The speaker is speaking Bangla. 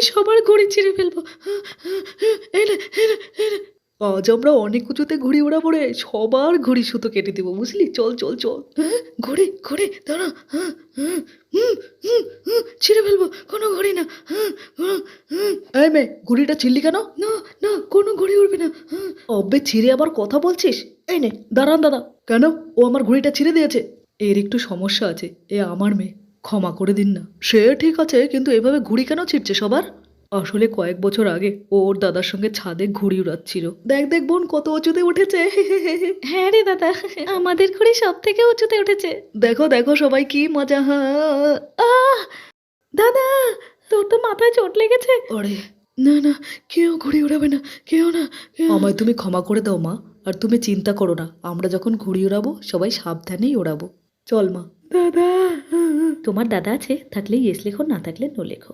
আমি সবার ঘড়ি ছিঁড়ে ফেলব। আজ আমরা অনেক উঁচুতে ঘুড়ি ওড়াবো রে। সবার ঘড়ি সুতো কেটে দেবো বুঝলি? চল চল চল। হ্যাঁ? ঘড়ি ঘড়ি দাঁড়া। হ্যাঁ হ্যাঁ ছিঁড়ে ফেলব। কোনো ঘড়ি না। এই মেয়ে ঘড়িটা ছিঁড়লি কেন? না না কোনো ঘড়ি উঠবে না। হ্যাঁ। অবে ছিঁড়ে আবার কথা বলছিস? এই নে দাঁড়ান দাদা। কেন? ও আমার ঘড়িটা ছিঁড়ে দিয়েছে। এর একটু সমস্যা আছে। এ আমার মেয়ে। ক্ষমা করে দিন না। সে ঠিক আছে কিন্তু এভাবে ঘুড়ি কেন ছিঁড়ছে সবার? আসলে কয়েক বছর আগে ও ওর দাদার সঙ্গে ছাদে ঘুড়ি উড়াচ্ছিল। দেখ দেখ বোন কত উঁচুতে উঠেছে। হ্যাঁ রে দাদা আমাদের ঘুড়ি সব থেকে উঁচুতে উঠেছে। দেখো দেখো সবাই কি মজা। আহ দাদা তোর তো মাথায় চোট লেগেছে। আরে না না কেউ ঘুড়ি উড়াবে না কেউ না আমায় তুমি ক্ষমা করে দাও মা আর তুমি চিন্তা করো না। আমরা যখন ঘুড়ি উড়াবো সবাই সাবধানেই ওড়াবো চল মা। দাদা। তোমার দাদা আছে থাকলে ইয়েস লেখো না থাকলে নো লেখো।